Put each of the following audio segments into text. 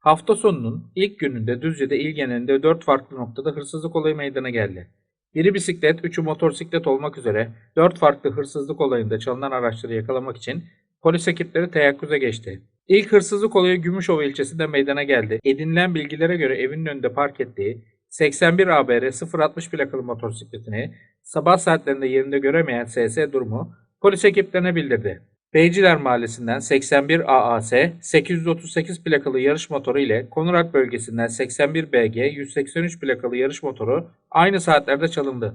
Hafta sonunun ilk gününde Düzce'de il genelinde 4 farklı noktada hırsızlık olayı meydana geldi. Biri bisiklet, üçü motosiklet olmak üzere 4 farklı hırsızlık olayında çalınan araçları yakalamak için polis ekipleri teyakkuza geçti. İlk hırsızlık olayı Gümüşova ilçesinde meydana geldi. Edinilen bilgilere göre evinin önünde park ettiği 81 ABR 060 plakalı motosikletini sabah saatlerinde yerinde göremeyen SS durumu polis ekiplerine bildirdi. Beyciler Mahallesi'nden 81 AAS 838 plakalı yarış motoru ile Konurak bölgesinden 81 BG 183 plakalı yarış motoru aynı saatlerde çalındı.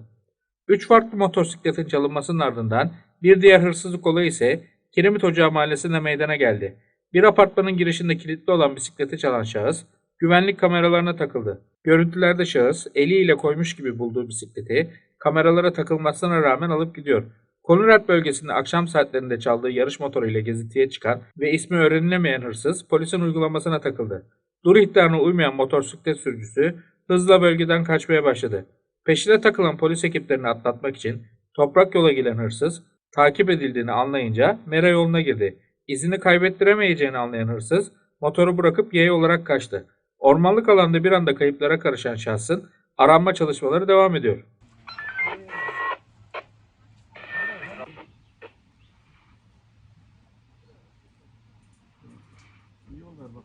3 farklı motosikletin çalınmasının ardından bir diğer hırsızlık olayı ise Kiremit Ocağı Mahallesi'nde meydana geldi. Bir apartmanın girişinde kilitli olan bisikleti çalan şahıs güvenlik kameralarına takıldı. Görüntülerde şahıs eliyle koymuş gibi bulduğu bisikleti kameralara takılmasına rağmen alıp gidiyor. Konurat bölgesinde akşam saatlerinde çaldığı yarış motoruyla gezintiye çıkan ve ismi öğrenilemeyen hırsız polisin uygulamasına takıldı. Dur ihtarına uymayan motosiklet sürücüsü hızla bölgeden kaçmaya başladı. Peşine takılan polis ekiplerini atlatmak için toprak yola giden hırsız takip edildiğini anlayınca mera yoluna girdi. İzini kaybettiremeyeceğini anlayan hırsız motoru bırakıp yaya olarak kaçtı. Ormanlık alanda bir anda kayıplara karışan şahsın aranma çalışmaları devam ediyor.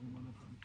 one of them.